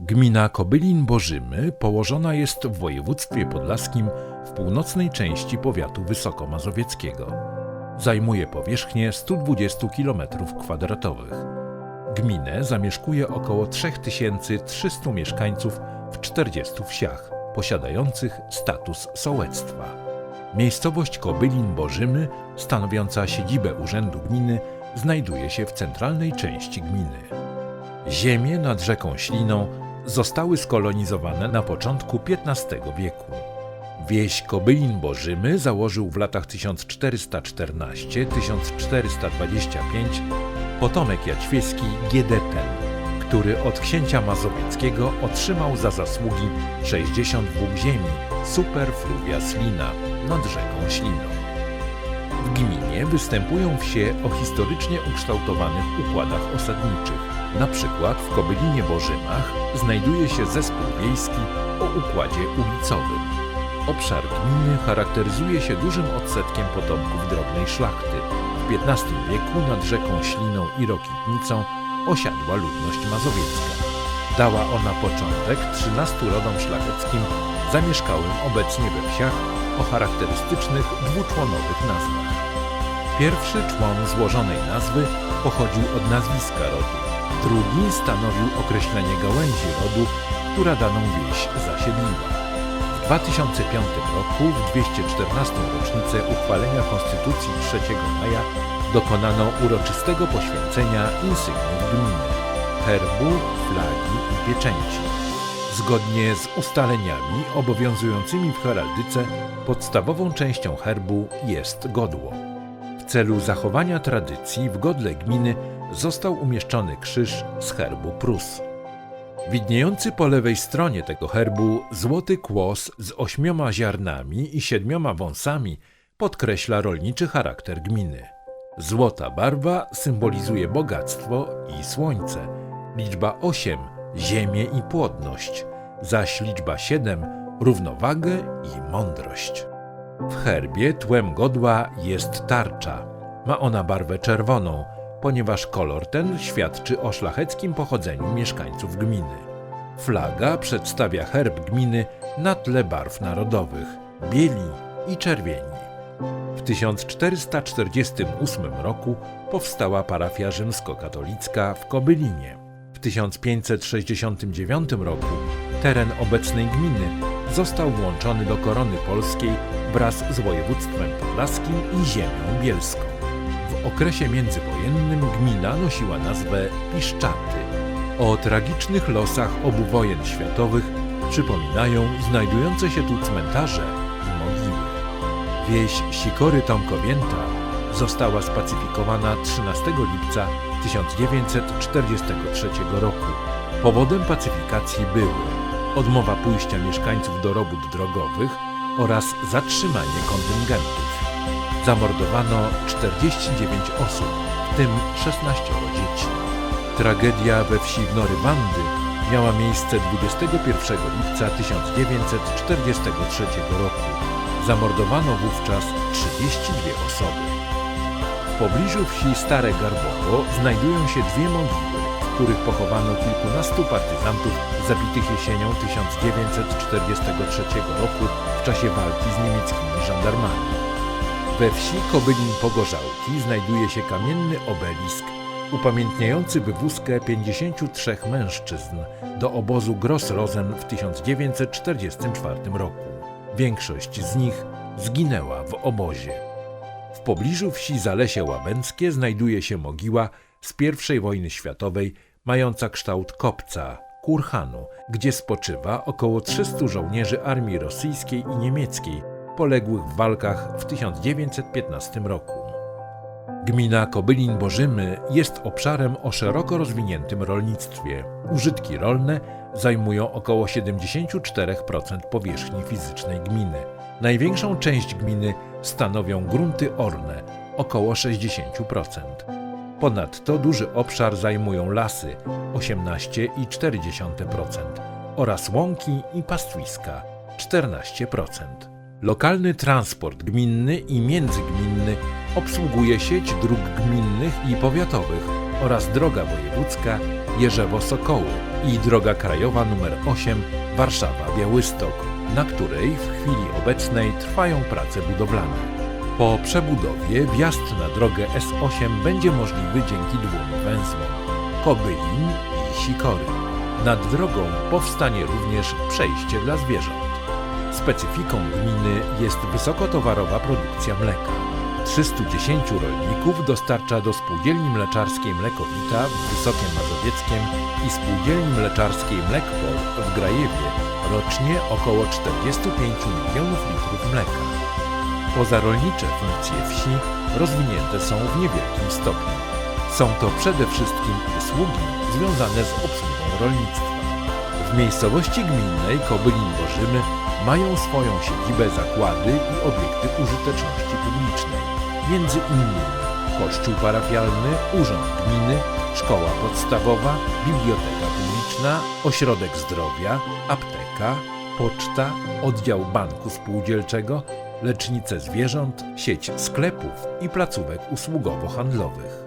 Gmina Kobylin-Bożymy położona jest w województwie podlaskim w północnej części powiatu wysokomazowieckiego. Zajmuje powierzchnię 120 km2. Gminę zamieszkuje około 3300 mieszkańców w 40 wsiach, posiadających status sołectwa. Miejscowość Kobylin-Bożymy, stanowiąca siedzibę Urzędu Gminy, znajduje się w centralnej części gminy. Ziemie nad rzeką Śliną zostały skolonizowane na początku XV wieku. Wieś Kobylin-Bożymy założył w latach 1414-1425 potomek jaćwieski Giedeten, który od księcia mazowieckiego otrzymał za zasługi 60 włók ziemi superfluvia Slina nad rzeką Śliną. W gminie występują wsie o historycznie ukształtowanych układach osadniczych. Na przykład w Kobylinie Bożymach znajduje się zespół wiejski o układzie ulicowym. Obszar gminy charakteryzuje się dużym odsetkiem potomków drobnej szlachty. W XV wieku nad rzeką Śliną i Rokitnicą osiadła ludność mazowiecka. Dała ona początek 13 rodom szlacheckim zamieszkałym obecnie we wsiach o charakterystycznych dwuczłonowych nazwach. Pierwszy człon złożonej nazwy pochodził od nazwiska rodu. Drugi stanowił określenie gałęzi rodu, która daną wieś zasiedliła. W 2005 roku, w 214. rocznicę uchwalenia Konstytucji 3 maja, dokonano uroczystego poświęcenia insygniów gminy, herbu, flagi i pieczęci. Zgodnie z ustaleniami obowiązującymi w heraldyce, podstawową częścią herbu jest godło. W celu zachowania tradycji w godle gminy został umieszczony krzyż z herbu Prus. Widniejący po lewej stronie tego herbu złoty kłos z ośmioma ziarnami i siedmioma wąsami podkreśla rolniczy charakter gminy. Złota barwa symbolizuje bogactwo i słońce, liczba 8 ziemię i płodność, zaś liczba 7 równowagę i mądrość. W herbie tłem godła jest tarcza. Ma ona barwę czerwoną, ponieważ kolor ten świadczy o szlacheckim pochodzeniu mieszkańców gminy. Flaga przedstawia herb gminy na tle barw narodowych bieli i czerwieni. W 1448 roku powstała parafia rzymskokatolicka w Kobylinie. W 1569 roku teren obecnej gminy został włączony do korony polskiej wraz z województwem podlaskim i ziemią bielską. W okresie międzywojennym gmina nosiła nazwę Piszczaty. O tragicznych losach obu wojen światowych przypominają znajdujące się tu cmentarze i mogiły. Wieś Sikory Tomkowięta została spacyfikowana 13 lipca 1943 roku. Powodem pacyfikacji były odmowa pójścia mieszkańców do robót drogowych oraz zatrzymanie kontyngentów. Zamordowano 49 osób, w tym 16 dzieci. Tragedia we wsi Wnory-Wandy miała miejsce 21 lipca 1943 roku. Zamordowano wówczas 32 osoby. W pobliżu wsi Stare Garbowo znajdują się dwie mogiły, w których pochowano kilkunastu partyzantów zabitych jesienią 1943 roku w czasie walki z niemieckimi żandarmami. We wsi Kobylin Pogorzałki znajduje się kamienny obelisk upamiętniający wywózkę 53 mężczyzn do obozu Gross-Rosen w 1944 roku. Większość z nich zginęła w obozie. W pobliżu wsi Zalesie Łabęckie znajduje się mogiła z I wojny światowej mająca kształt kopca, kurhanu, gdzie spoczywa około 300 żołnierzy armii rosyjskiej i niemieckiej poległych w walkach w 1915 roku. Gmina Kobylin-Bożymy jest obszarem o szeroko rozwiniętym rolnictwie. Użytki rolne zajmują około 74% powierzchni fizycznej gminy. Największą część gminy stanowią grunty orne, około 60%. Ponadto duży obszar zajmują lasy 18,4% oraz łąki i pastwiska 14%. Lokalny transport gminny i międzygminny obsługuje sieć dróg gminnych i powiatowych oraz droga wojewódzka Jerzewo-Sokoły i droga krajowa nr 8 Warszawa-Białystok, na której w chwili obecnej trwają prace budowlane. Po przebudowie wjazd na drogę S8 będzie możliwy dzięki dwóm węzłom Kobylin i Sikory. Nad drogą powstanie również przejście dla zwierząt. Specyfiką gminy jest wysokotowarowa produkcja mleka. 310 rolników dostarcza do Spółdzielni Mleczarskiej Mlekowita w Wysokiem Mazowieckiem i Spółdzielni Mleczarskiej Mlekpol w Grajewie rocznie około 45 milionów litrów mleka. Pozarolnicze funkcje wsi rozwinięte są w niewielkim stopniu. Są to przede wszystkim usługi związane z obsługą rolnictwa. W miejscowości gminnej Kobylin Bożymy mają swoją siedzibę zakłady i obiekty użyteczności publicznej, między innymi kościół parafialny, urząd gminy, szkoła podstawowa, biblioteka publiczna, ośrodek zdrowia, apteka, poczta, oddział banku spółdzielczego, lecznice zwierząt, sieć sklepów i placówek usługowo-handlowych.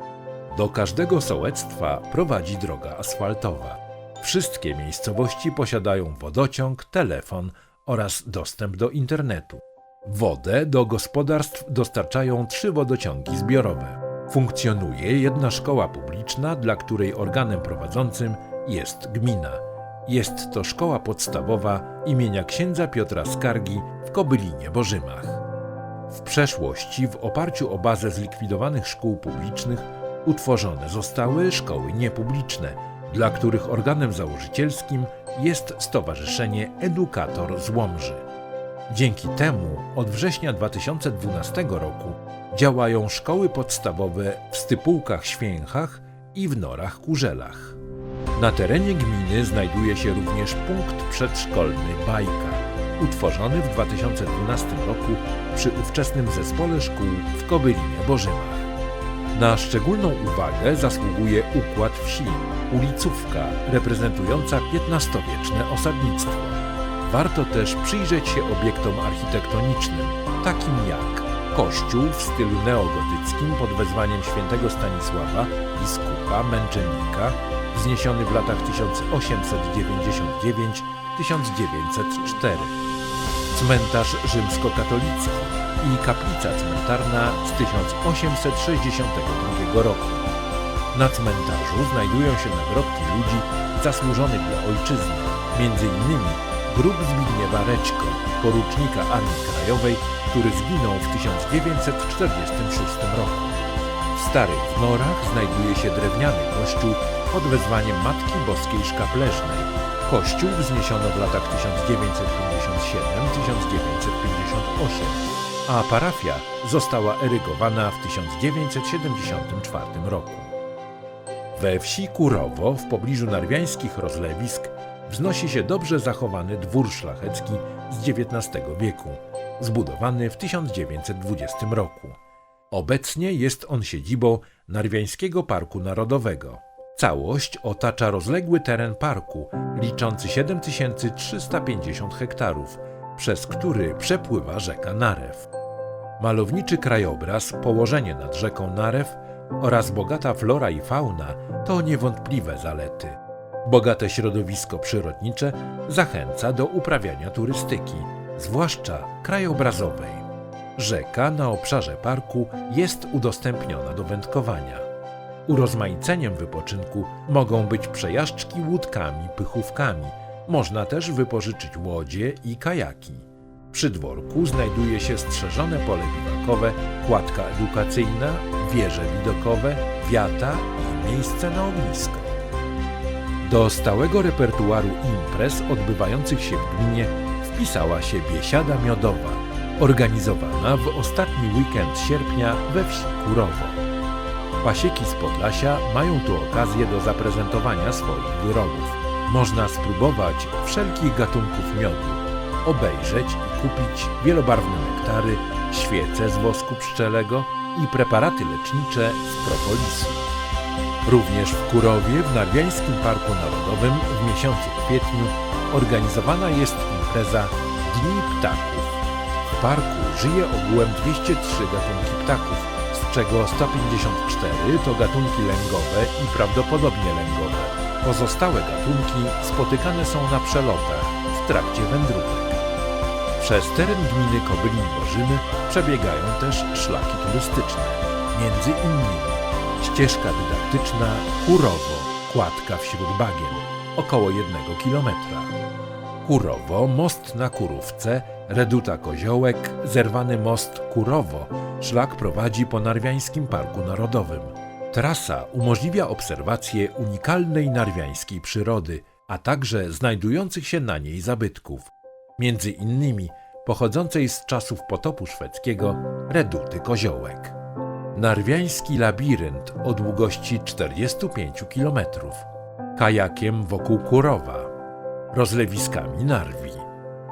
Do każdego sołectwa prowadzi droga asfaltowa. Wszystkie miejscowości posiadają wodociąg, telefon oraz dostęp do internetu. Wodę do gospodarstw dostarczają trzy wodociągi zbiorowe. Funkcjonuje jedna szkoła publiczna, dla której organem prowadzącym jest gmina. Jest to szkoła podstawowa imienia księdza Piotra Skargi w Kobylinie Bożymach. W przeszłości, w oparciu o bazę zlikwidowanych szkół publicznych, utworzone zostały szkoły niepubliczne, dla których organem założycielskim jest Stowarzyszenie Edukator z Łomży. Dzięki temu od września 2012 roku działają szkoły podstawowe w Stypułkach Święchach i w Norach Kurzelach. Na terenie gminy znajduje się również punkt przedszkolny Bajka, utworzony w 2012 roku przy ówczesnym zespole szkół w Kobylinie Bożymach. Na szczególną uwagę zasługuje układ wsi, ulicówka reprezentująca XV-wieczne osadnictwo. Warto też przyjrzeć się obiektom architektonicznym, takim jak kościół w stylu neogotyckim pod wezwaniem świętego Stanisława, biskupa, męczennika, wzniesiony w latach 1899-1904, cmentarz rzymskokatolicki i kaplica cmentarna z 1862 roku. Na cmentarzu znajdują się nagrobki ludzi zasłużonych dla ojczyzny, m.in. grób Zbigniewa Rećko, porucznika Armii Krajowej, który zginął w 1946 roku. W Starych Norach znajduje się drewniany kościół pod wezwaniem Matki Boskiej Szkapleżnej. Kościół wzniesiono w latach 1957-1958, a parafia została erygowana w 1974 roku. We wsi Kurowo, w pobliżu narwiańskich rozlewisk, wznosi się dobrze zachowany dwór szlachecki z XIX wieku, zbudowany w 1920 roku. Obecnie jest on siedzibą Narwiańskiego Parku Narodowego. Całość otacza rozległy teren parku, liczący 7350 hektarów, przez który przepływa rzeka Narew. Malowniczy krajobraz, położenie nad rzeką Narew oraz bogata flora i fauna to niewątpliwe zalety. Bogate środowisko przyrodnicze zachęca do uprawiania turystyki, zwłaszcza krajobrazowej. Rzeka na obszarze parku jest udostępniona do wędkowania. Urozmaiceniem wypoczynku mogą być przejażdżki łódkami, pychówkami. Można też wypożyczyć łodzie i kajaki. Przy dworku znajduje się strzeżone pole biwakowe, kładka edukacyjna, wieże widokowe, wiata i miejsce na ognisko. Do stałego repertuaru imprez odbywających się w gminie wpisała się Biesiada Miodowa, organizowana w ostatni weekend sierpnia we wsi Kurowo. Pasieki z Podlasia mają tu okazję do zaprezentowania swoich wyrobów. Można spróbować wszelkich gatunków miodu, obejrzeć i kupić wielobarwne nektary, świece z wosku pszczelego i preparaty lecznicze z propolisu. Również w Kurowie, w Narwiańskim Parku Narodowym w miesiącu kwietniu organizowana jest impreza Dni Ptaków. W parku żyje ogółem 203 gatunki ptaków, z czego 154 to gatunki lęgowe i prawdopodobnie lęgowe. Pozostałe gatunki spotykane są na przelotach w trakcie wędrówek. Przez teren gminy Kobylin Bożymy przebiegają też szlaki turystyczne, między innymi ścieżka dydaktyczna Kurowo, kładka wśród bagien, około jednego kilometra. Kurowo, most na Kurówce, Reduta Koziołek, zerwany most Kurowo. Szlak prowadzi po Narwiańskim Parku Narodowym. Trasa umożliwia obserwację unikalnej narwiańskiej przyrody, a także znajdujących się na niej zabytków, między innymi pochodzącej z czasów potopu szwedzkiego Reduty Koziołek. Narwiański labirynt o długości 45 km, kajakiem wokół Kurowa, rozlewiskami Narwi,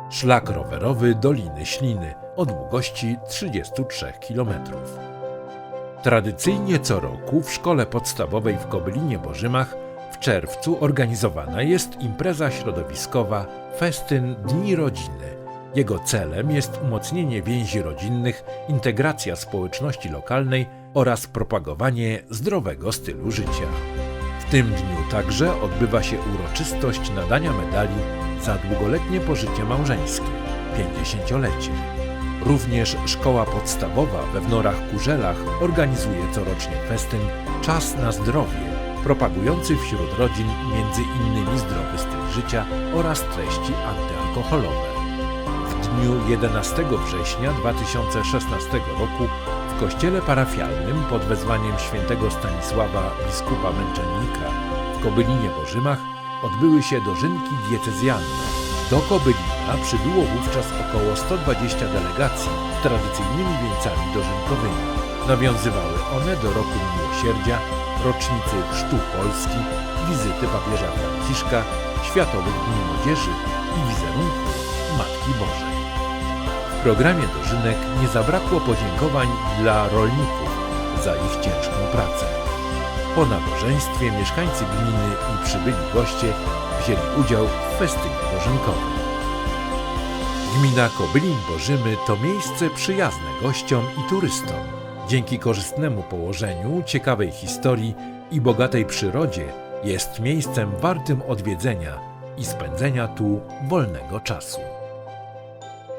szlak rowerowy Doliny Śliny o długości 33 km. Tradycyjnie co roku w szkole podstawowej w Kobylinie Bożymach w czerwcu organizowana jest impreza środowiskowa Festyn Dni Rodziny. Jego celem jest umocnienie więzi rodzinnych, integracja społeczności lokalnej oraz propagowanie zdrowego stylu życia. W tym dniu także odbywa się uroczystość nadania medali za długoletnie pożycie małżeńskie 50-lecie. Również szkoła podstawowa we Wnorach Kurzelach organizuje corocznie festyn Czas na zdrowie, propagujący wśród rodzin innymi zdrowy styl życia oraz treści antyalkoholowe. W dniu 11 września 2016 roku w kościele parafialnym pod wezwaniem świętego Stanisława biskupa męczennika w Kobylinie Bożymach odbyły się dożynki diecezjalne. Do Kobylina przybyło wówczas około 120 delegacji z tradycyjnymi wieńcami dożynkowymi. Nawiązywały one do roku miłosierdzia, rocznicy Chrztu Polski, wizyty papieża Franciszka, Światowych Dni Młodzieży i wizerunku Matki Bożej. W programie dożynek nie zabrakło podziękowań dla rolników za ich ciężką pracę. Po nabożeństwie mieszkańcy gminy i przybyli goście wzięli udział w festynie dożynkowym. Gmina Kobylin Bożymy to miejsce przyjazne gościom i turystom. Dzięki korzystnemu położeniu, ciekawej historii i bogatej przyrodzie jest miejscem wartym odwiedzenia i spędzenia tu wolnego czasu.